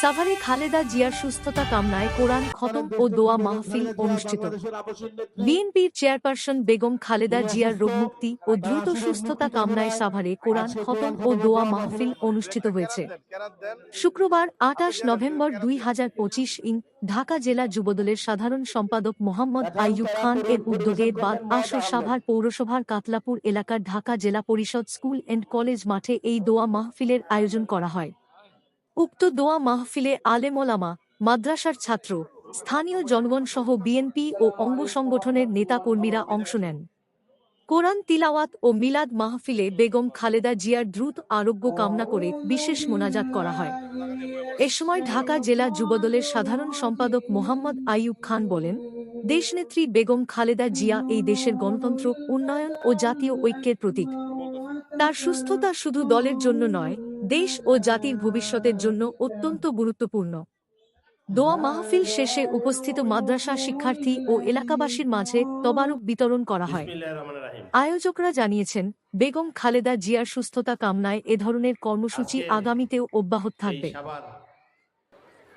সাভারে খালেদা জিয়ার সুস্থতা কামনায় কোরআন খতম ও দোয়া মাহফিল অনুষ্ঠিত। বিএনপির চেয়ারপারসন বেগম খালেদা জিয়ার রোগমুক্তি ও দ্রুত সুস্থতা কামনায় সাভারে কোরআন খতম ও দোয়া মাহফিল অনুষ্ঠিত হয়েছে। শুক্রবার আটাশ নভেম্বর দুই হাজার পঁচিশ ইং ঢাকা জেলা যুবদলের সাধারণ সম্পাদক মোহাম্মদ আইয়ুব খান এর উদ্যোগে বাদ আসর সাভার পৌরসভার কাতলাপুর এলাকার ঢাকা জেলা পরিষদ স্কুল এন্ড কলেজ মাঠে এই দোয়া মাহফিলের আয়োজন করা হয়। উক্ত দোয়া মাহফিলে আলেমোলামা মাদ্রাসার ছাত্র, স্থানীয় জনগণ সহ বিএনপি ও অঙ্গ সংগঠনের নেতাকর্মীরা অংশ নেন। কোরআন তিলাওয়াত ও মিলাদ মাহফিলে বেগম খালেদা জিয়ার দ্রুত আরোগ্য কামনা করে বিশেষ মোনাজাত করা হয়। এ সময় ঢাকা জেলা যুবদলের সাধারণ সম্পাদক মোহাম্মদ আইয়ুব খান বলেন, দেশনেত্রী বেগম খালেদা জিয়া এই দেশের গণতন্ত্র, উন্নয়ন ও জাতীয় ঐক্যের প্রতীক। তার সুস্থতা শুধু দলের জন্য নয় দেশ ও জাতির ভবিষ্যতের জন্য অত্যন্ত গুরুত্বপূর্ণ। দোয়া মাহফিল শেষে উপস্থিত মাদ্রাসা শিক্ষার্থী ও এলাকাবাসীর মাঝে তবারক বিতরণ করা হয়। আয়োজকরা জানিয়েছেন বেগম খালেদা জিয়ার সুস্থতা কামনায় এ ধরনের কর্মসূচি আগামীতেও অব্যাহত থাকবে।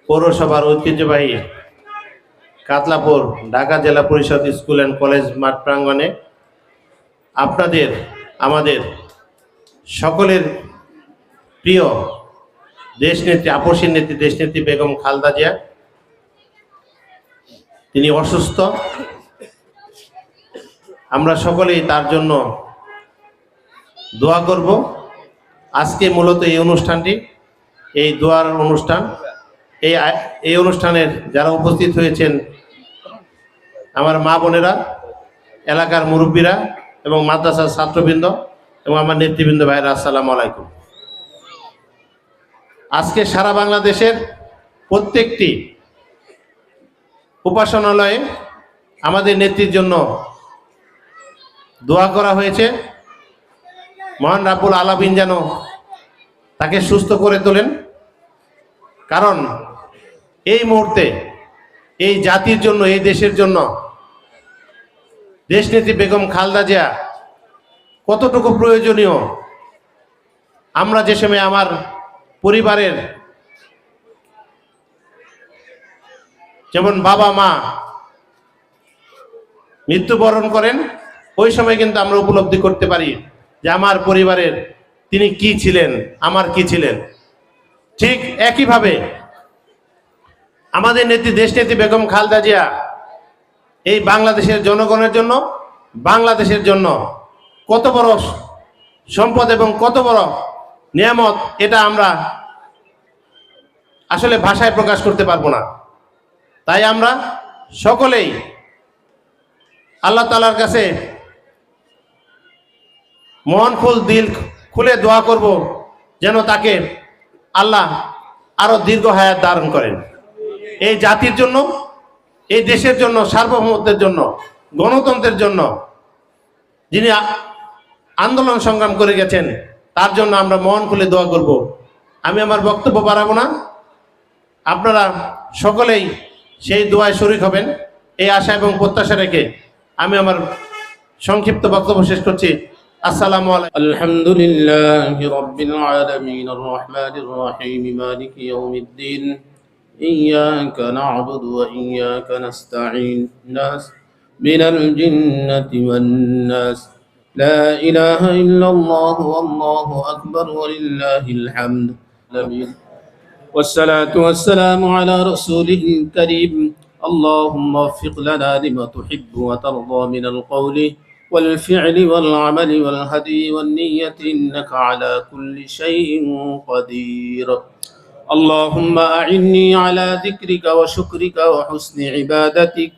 পৌরসভার ঐতিহ্যবাহী কাতলাপুর ঢাকা জেলা পরিষদ স্কুল অ্যান্ড কলেজ মাঠ প্রাঙ্গণে আপনাদের আমাদের সকলের প্রিয় দেশনেত্রী আপসীর নেত্রী, দেশনেত্রী বেগম খালদা জিয়া, তিনি অসুস্থ। আমরা সকলেই তার জন্য দোয়া করব। আজকে মূলত এই অনুষ্ঠানটি, এই দোয়ার অনুষ্ঠান, এই এই অনুষ্ঠানের যারা উপস্থিত হয়েছেন আমার মা বোনেরা, এলাকার মুরব্বীরা এবং মাদ্রাসার ছাত্রবৃন্দ এবং আমার নেতৃবৃন্দ ভাইরা আসসালামু আলাইকুম। আজকে সারা বাংলাদেশের প্রত্যেকটি উপাসনালয়ে আমাদের নেত্রীর জন্য দোয়া করা হয়েছে। মহান রাব্বুল আলামিন যেন তাকে সুস্থ করে তোলেন। কারণ এই মুহূর্তে এই জাতির জন্য, এই দেশের জন্য দেশনেত্রী বেগম খালদা জিয়া কতটুকু প্রয়োজনীয়? আমরা যে সময় আমার পরিবারের, যেমন বাবা, মা মৃত্যুবরণ করেন, ওই সময় কিন্তু আমরা উপলব্ধি করতে পারি যে আমার পরিবারের তিনি কি ছিলেন, আমার কি ছিলেন। ঠিক একইভাবে আমাদের নেত্রী, দেশনেত্রী বেগম খালদা জিয়া এই বাংলাদেশের জনগণের জন্য, বাংলাদেশের জন্য কত বড় সম্পদ এবং কত বড় নিয়ামত, এটা আমরা আসলে ভাষায় প্রকাশ করতে পারব না। তাই আমরা সকলেই আল্লাহ তালার কাছে মন খুল, দিল খুলে দোয়া করব যেন তাকে আল্লাহ আরও দীর্ঘ হায়াত ধারণ করেন। এই জাতির জন্য, এই দেশের জন্য, সার্বভৌমত্বের জন্য, গণতন্ত্রের জন্য যিনি আন্দোলন সংগ্রাম করে গেছেন তার জন্য আমরা মন খুলে দোয়া করব। আমি আমার বক্তব্য বাড়াবো না। আপনারা সকলেই সেই দোয়ায় শরিক হবেন। এই আশা এবং প্রত্যাশা রেখে আমি আমার সংক্ষিপ্ত বক্তব্য শেষ করছি। আসসালামু আলাইকুম। আলহামদুলিল্লাহি রাব্বিল আলামিন আর রাহমানির রাহিম, মালিকি ইয়াউমিদ্দিন ইয়্যাকা না'বুদু ওয়া ইয়্যাকা নাস্তাঈন, নাস, মিনাল জিন্নাতি ওয়ান নাস لا إله إلا الله والله أكبر ولله الحمد. والصلاة والسلام على رسوله الكريم اللهم وفق لنا لما تحب وترضى من القول والفعل والعمل والهدي والنية إنك على كل شيء قدير. اللهم أعني على ذكرك وشكرك وحسن عبادتك.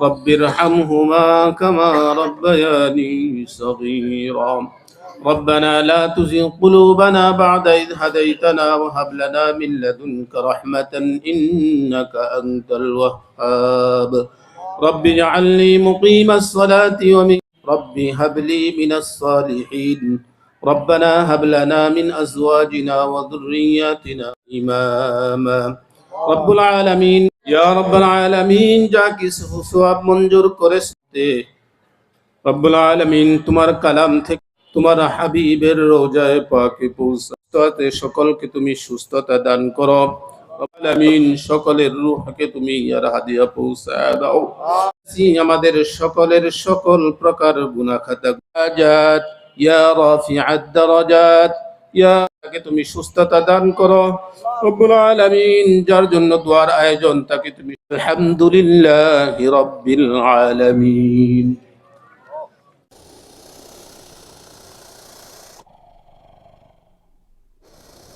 رب ارحمهما كما ربياني صغيرا. ربنا لا تزغ قلوبنا بعد إذ هديتنا وهب لنا من لدنك رحمة إنك أنت الوهاب. رب اجعلني مقيم الصلاة ومن رب هب لي من الصالحين. ربنا هب لنا من أزواجنا وذرياتنا إماما. رب العالمين. মঞ্জুর তোমার কালাম থেকে তোমার হাবিবের সকলকে তুমি সুস্থতা দান করো। সকলের রূহকে তুমি ইয়ার হাদিয়া আমাদের সকলের সকল প্রকার গুনা খাতা ইয়া রাফি'আদ দারাজাত। ইয়া তাকে তুমি সুস্থতা দান করো। রব্বুল আলামিন, যার জন্য দোয়ার আয়োজন তাকে তুমি আলহামদুলিল্লাহি রব্বিল আলামিন।